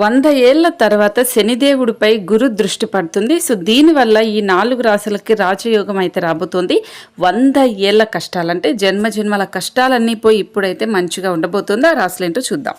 వంద ఏళ్ళ తర్వాత శనిదేవుడిపై గురు దృష్టి పడుతుంది. సో దీనివల్ల ఈ నాలుగు రాశులకి రాజయోగం అయితే రాబోతుంది. వంద ఏళ్ళ కష్టాలంటే జన్మ జన్మల కష్టాలన్నీ పోయి ఇప్పుడైతే మంచిగా ఉండబోతుంది. ఆ రాశులేంటో చూద్దాం.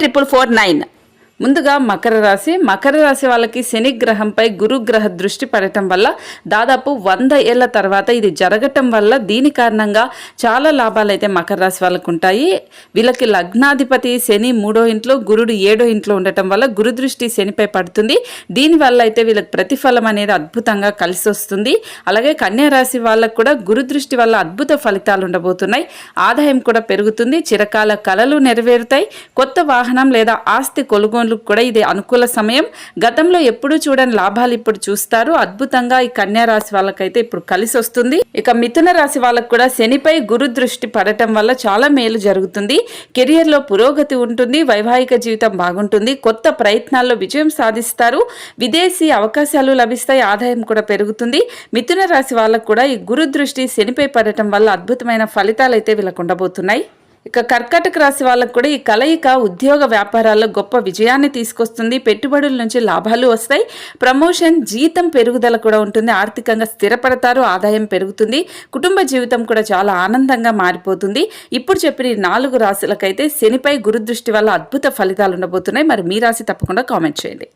triple four nine ముందుగా మకర రాశి. మకర రాశి వాళ్ళకి శని గ్రహంపై గురుగ్రహ దృష్టి పడటం వల్ల దాదాపు వంద ఏళ్ళ తర్వాత ఇది జరగటం వల్ల దీని కారణంగా చాలా లాభాలు అయితే మకర రాశి వాళ్ళకు ఉంటాయి వీళ్ళకి లగ్నాధిపతి శని మూడో ఇంట్లో గురుడు ఏడో ఇంట్లో ఉండటం వల్ల గురు దృష్టి శనిపై పడుతుంది. దీనివల్ల అయితే వీళ్ళకి ప్రతిఫలం అనేది అద్భుతంగా కలిసి వస్తుంది. అలాగే కన్యా రాశి వాళ్ళకు కూడా గురు దృష్టి వల్ల అద్భుత ఫలితాలు ఉండబోతున్నాయి. ఆదాయం కూడా పెరుగుతుంది. చిరకాల కలలు నెరవేరుతాయి. కొత్త వాహనం లేదా ఆస్తి కొనుగోలు కూడా ఇది అనుకూల సమయం. గతంలో ఎప్పుడు చూడని లాభాలు ఇప్పుడు చూస్తారు. అద్భుతంగా ఈ కన్యా రాశి వాళ్ళకైతే ఇప్పుడు కలిసి వస్తుంది. ఇక మిథున రాశి వాళ్ళకు కూడా శనిపై గురు దృష్టి పడటం వల్ల చాలా మేలు జరుగుతుంది. కెరియర్లో పురోగతి ఉంటుంది. వైవాహిక జీవితం బాగుంటుంది. కొత్త ప్రయత్నాల్లో విజయం సాధిస్తారు. విదేశీ అవకాశాలు లభిస్తాయి. ఆదాయం కూడా పెరుగుతుంది. మిథున రాశి వాళ్ళకు కూడా ఈ గురు దృష్టి శనిపై పడటం వల్ల అద్భుతమైన ఫలితాలు అయితే వీళ్ళకు ఉండబోతున్నాయి. ఇక కర్కాటక రాశి వాళ్ళకు కూడా ఈ కలయిక ఉద్యోగ వ్యాపారాల్లో గొప్ప విజయాన్ని తీసుకొస్తుంది. పెట్టుబడుల నుంచి లాభాలు వస్తాయి. ప్రమోషన్ జీతం పెరుగుదల కూడా ఉంటుంది. ఆర్థికంగా స్థిరపడతారు. ఆదాయం పెరుగుతుంది. కుటుంబ జీవితం కూడా చాలా ఆనందంగా మారిపోతుంది. ఇప్పుడు చెప్పిన ఈ నాలుగు రాశులకైతే శనిపై గురుదృష్టి వల్ల అద్భుత ఫలితాలు ఉండబోతున్నాయి. మరి మీ రాశి తప్పకుండా కామెంట్ చేయండి.